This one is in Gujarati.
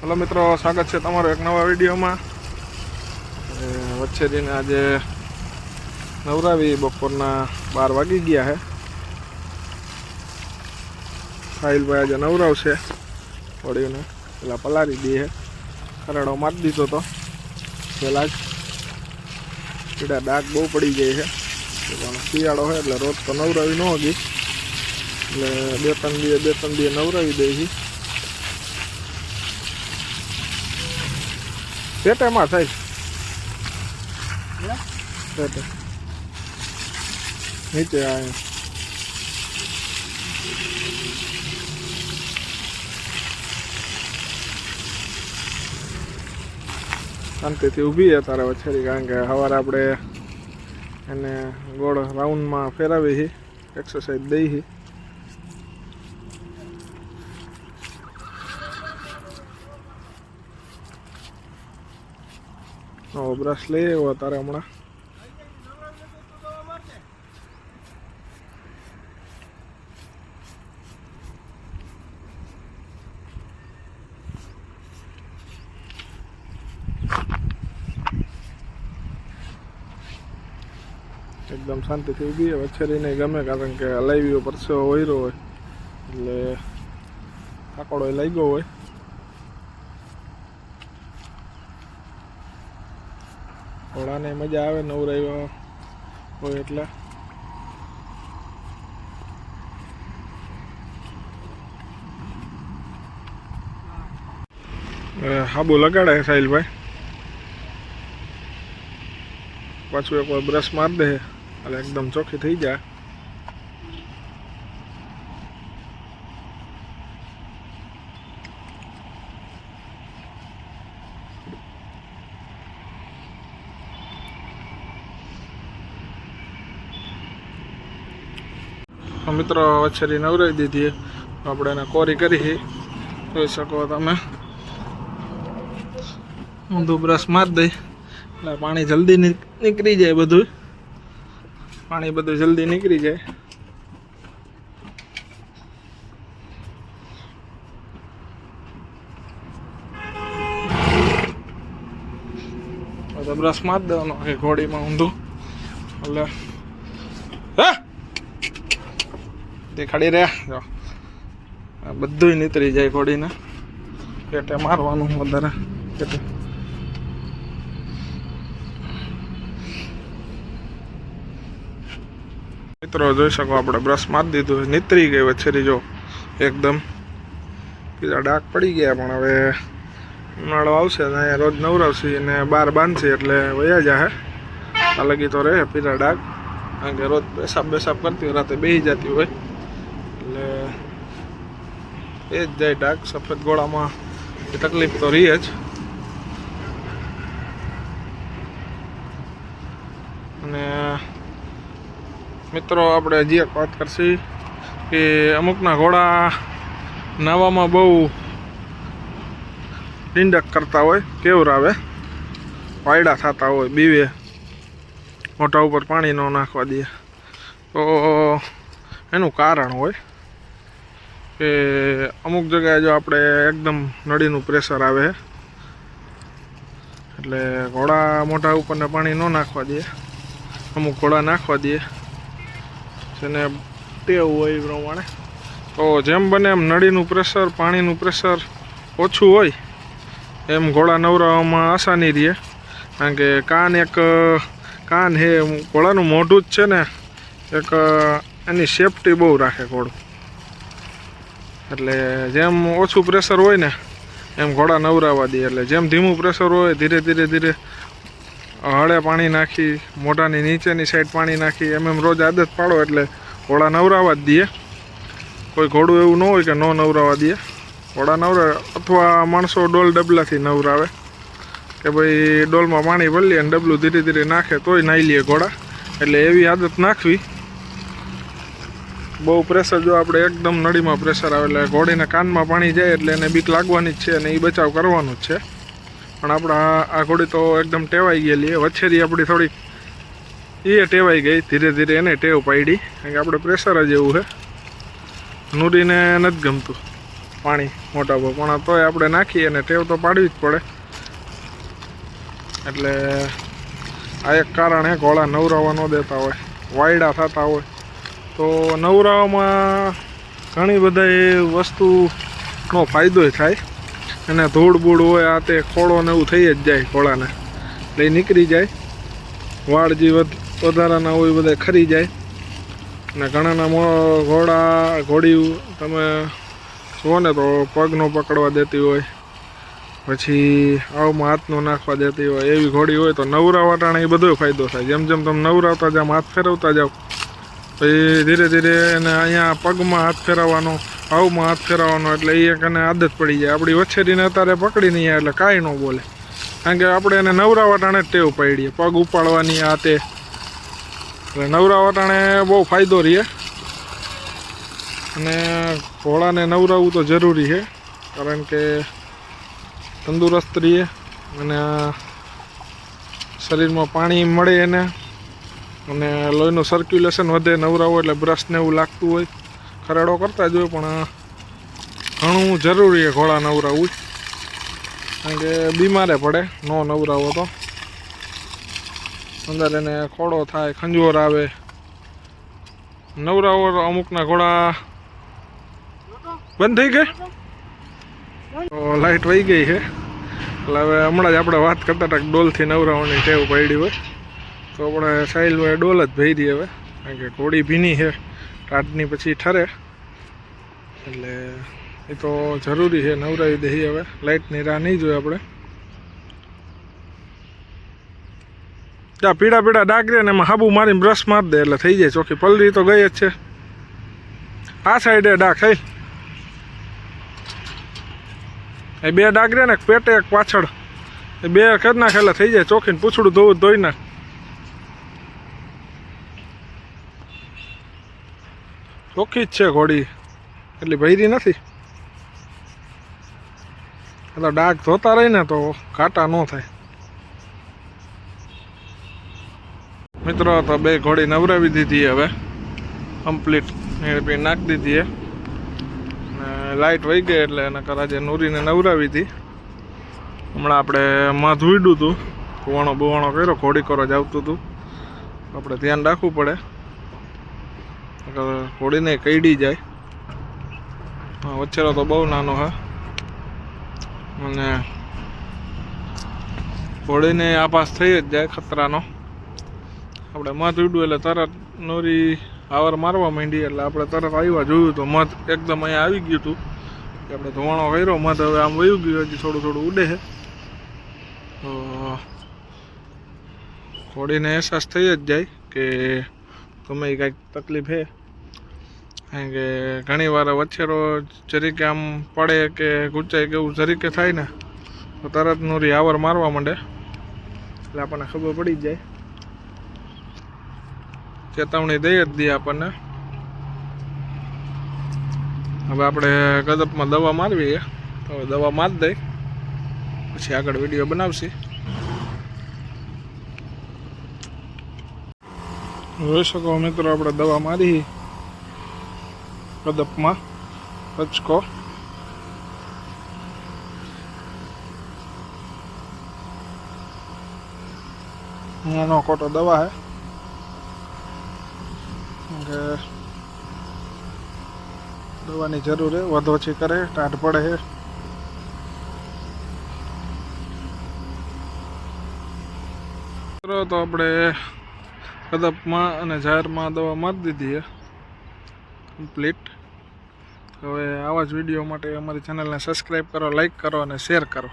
હલો મિત્રો, સ્વાગત છે તમારો એક નવા વિડીયોમાં. વચ્ચે જઈને આજે નવરાવી બપોરના બાર વાગી ગયા છે સાહિલભાઈ આજે નવરાવશે. વળીને પેલા પલારી દઈએ ખરાડો મારી દીધો તો. પહેલાં જ પીડા ડાક બહુ પડી ગઈ છે શિયાળો હોય એટલે રોજ તો નવરાવી ન હતી એટલે બે ત્રણ દીએ બે ત્રણ દીએ નવરાવી દઈ છીએ પેટેમાં થાય પેટે. નીચે આ શાંતિથી ઊભી છે તારે વછેરી કારણ કે સવારે આપણે એને ગોળ રાઉન્ડમાં ફેરવી છે. એક્સરસાઇઝ દઈ છે. નવો બ્રશ લઈ આવ્યો તારે હમણાં. એકદમ શાંતિથી ઊભી વછેરીને ગમે, કારણ કે હલાવીઓ પરસેવો વયરો હોય. એટલે આકડો લાગ્યો હોય. ઘોડાને મજા આવે નવરાવ્યો હોય એટલે. હાબુ લગાડે સાહિલભાઈ. પાછું એક વાર બ્રશ માર દે, એટલે એકદમ ચોખ્ખી થઈ જાય. મિત્રો વછેરી નવરાવી દીધી આપણે એને કોરી કરી જોઈ શકો તમે. ઊંધું બ્રશ મારી દઈ. એટલે પાણી જલ્દી નીકળી જાય બધું. પાણી બધું જલ્દી નીકળી જાય. બ્રશ મારી દેવાનો કે ઘોડીમાં ઊંધું. એટલે હે? દેખાડી રહ્યા. જો. બધું નીતરી જાય ઘોડીને. પેટે મારવાનું વધારે. પેટે. મિત્રો, જોઈ શકો આપણે બ્રશ મારી દીધું નીતરી ગઈ વછેરી, જો. એકદમ. બીજા ડાક પડી ગયા, પણ હવે ઉનાળો આવશે ને અહીંયા રોજ નવરાવશે અને બાર બાંધશે એટલે વયા જાહે. અલગી તો રહે પીરા ડાક કારણ કે રોજ પેશાબ બેસાબ કરતી હોય, રાતે બેસી જતી હોય. એ જ જાય ડાક, સફેદ ગોળામાં. તકલીફ તો રહી જ. અને મિત્રો, આપણે હજી એક વાત કરશી કે અમુકના ઘોડા નાવામાં બહુ ડિંડક કરતા હોય કેવરાવે વાયડા થતા હોય, બીવે. મોઢા ઉપર પાણી ન નાખવા દે. તો એનું કારણ હોય. કે અમુક જગ્યાએ જો આપણે એકદમ નળીનું પ્રેશર આવે, એટલે ઘોડા મોઢા ઉપરને પાણી ન નાખવા દે. અમુક ઘોડા નાખવા દે. જેને ટેવ હોય એ પ્રમાણે. તો જેમ બને એમ નળીનું પ્રેશર, પાણીનું પ્રેશર ઓછું હોય, એમ ઘોડા નવરાવવામાં આસાની રહે. કારણ કે કાન એક, કાન હે, ઘોડાનું મોઢું જ છે ને, એક, એની સેફટી બહુ રાખે ઘોડું. એટલે જેમ ઓછું પ્રેશર હોય ને, એમ ઘોડા નવરાવા દે. એટલે જેમ ધીમું પ્રેશર હોય, ધીરે ધીરે ધીરે હળે પાણી નાખી, મોઢાની નીચેની સાઈડ પાણી નાખી, એમ એમ રોજ આદત પાડો એટલે ઘોડા નવરાવા જ દઈએ કોઈ ઘોડું એવું ન હોય કે ન નવરાવા દઈએ ઘોડા નવરા અથવા માણસો ડોલ ડબલાથી નવરાવે. કે ભાઈ ડોલમાં પાણી ભરી લે અને ડબલું ધીરે ધીરે નાખે તોય નાહી લે ઘોડા. એટલે એવી આદત નાખવી બહુ પ્રેશર જો આપણે એકદમ નળીમાં પ્રેશર આવે એટલે ઘોડીને કાનમાં પાણી જાય એટલે એને બીક લાગવાની જ છે અને એ બચાવ કરવાનો જ છે. પણ આપણા આ ઘોડી તો એકદમ ટેવાઈ ગયેલી વછેરી આપણી થોડીક એ ટેવાઈ ગઈ. ધીરે ધીરે એને ટેવ પાડી. કારણ કે આપણે પ્રેશર જ એવું છે. નૂરીને નથી ગમતું પાણી મોટા પણ તોય આપણે નાખીએ અને ટેવ તો પાડવી જ પડે. એટલે આ એક કારણ એ ઘોડા નવરાવા ન દેતા હોય. વાયડા થતા હોય. તો નવરાઓમાં ઘણી બધી વસ્તુનો ફાયદો થાય. અને ધૂળ બૂળ હોય, આ તે ખોળો ને એવું થઈ જ જાય ઘોડાને એટલે નીકળી જાય. વાળ જે વધ- વધારાના હોય એ બધા ખરી જાય. અને ઘણાના ઘોડા ઘોડી તમે જુઓ ને તો પગનો પકડવા દેતી હોય. પછી આવમાં હાથનો નાખવા દેતી હોય. એવી ઘોડી હોય તો નવરા વટાણે એ બધો ફાયદો થાય. જેમ જેમ તમે નવરાવતા જાઓ હાથ ફેરવતા પછી ધીરે ધીરે એને અહીંયા પગમાં હાથ ફેરવવાનો આવમાં હાથ ફેરવવાનો એટલે એ એક એને આદત પડી જાય. આપણી વછેરીને અત્યારે પકડી નહીં એટલે કાંઈ ન બોલે. કારણ કે આપણે એને નવરા વટાણે ટેવ પાડીએ. પગ ઉપાડવાની આ તે. એટલે નવરા વટાણે બહુ ફાયદો રહે. અને ઘોડાને નવરાવવું તો જરૂરી છે. કારણ કે તંદુરસ્ત રહીએ અને શરીરમાં પાણી મળે એને. અને લોહીનું સર્ક્યુલેશન વધે નવરાવો એટલે બ્રશને એવું લાગતું હોય. ખરાડો કરતા જ હોય, પણ ઘણું જરૂરી છે ઘોડા નવરાવવું કારણ કે બીમારે પડે, નો નવરાવો તો. અંદર એને ખોડો થાય, ખંજોર આવે. નવરાવો અમુકના ઘોડા બંધ થઈ ગઈ તો લાઈટ વહી ગઈ છે. એટલે હવે હમણાં જ આપણે વાત કરતા હતા ડોલથી નવરાવાની ટેવ પડી હોય. તો આપણે સાહિલભાઈ ડોલ જ ભરી હવે. કારણ કે ઘોડી ભીની છે. રાતની પછી ઠરે. એટલે એ તો જરૂરી છે નવરાવી દઈએ હવે. લાઇટની રાહ નહીં જોઈએ આપણે. ત્યાં પીડા પીડા ડાઘ રહે ને એમાં હાબુ મારીને બ્રશ મારી દે એટલે થઈ જાય. ચોખ્ખી પલરી તો ગઈ જ છે. આ સાઈડે ડાક થઈ એ બે ડાઘ ને પેટે એક પાછળ. એ બે કરી નાખે એટલે થઈ જાય. ચોખ્ખીને પૂછડું ધોવું ધોઈ નાખ. ચોખ્ખી જ છે ઘોડી. એટલી ભૈરી નથી. એટલે ડાઘ ધોતા રહી ને તો કાંટા ન થાય. મિત્રો તો બે ઘોડી નવરાવી દીધી હવે. કમ્પ્લીટ એ નાખી દીધી એ. લાઇટ વહી ગઈ એટલે એના કરાજે નૂરીને નવરાવી હતી. હમણાં આપણે મધ ઉડ્યું હતું કુવાણો બુવાણો કર્યો, ઘોડી કરો જ આવતું હતું. આપણે ધ્યાન રાખવું પડે. ઘોડીને કઈડી જાય. હા વચ્ચેનો તો બહુ નાનો, હા. અને હોળીને આભાસ થઈ જ જાય ખતરાનો. આપણે મધ ઉડ્યું એટલે તરત નોરી આવર મારવા માંડી એટલે આપણે તરત આવ્યા જોયું તો મધ એકદમ અહીંયા આવી ગયું હતું. કે આપણે ધોવાણો કર્યો, મધ હવે આમ વયું ગયું, હજી થોડું થોડું ઉડે છે. તો હોળીને અહેસાસ થઈ જ જાય કે એ કાંઈક તકલીફ છે. કારણ કે ઘણી વાર વછેરો જરીકે આમ પડે કે ગુચાય કે એવું જરીકે થાય ને, તો તરત નોરી આવર મારવા માંડે. એટલે આપણને ખબર પડી જાય. ચેતવણી દઈ જ દઈએ આપણને. હવે આપણે ગદપમાં દવા મારવી તો દવા મારી દઈ પછી આગળ વીડિયો બનાવશી. જોઈ શકો મિત્રો, આપણે દવા મારી. કદપમાં કચકો. નાનો ખોટો દવા હે. દવાની જરૂર હે, વધુ ઓછી કરે, ટાઢ પડે મિત્રો, તો આપણે કદપમાં અને જાહેરમાં દવા મારી દીધી છે. કમ્પ્લીટ હવે આવા જ વીડિયો માટે અમારી ચેનલને સબસ્ક્રાઈબ કરો લાઈક કરો અને શેર કરો.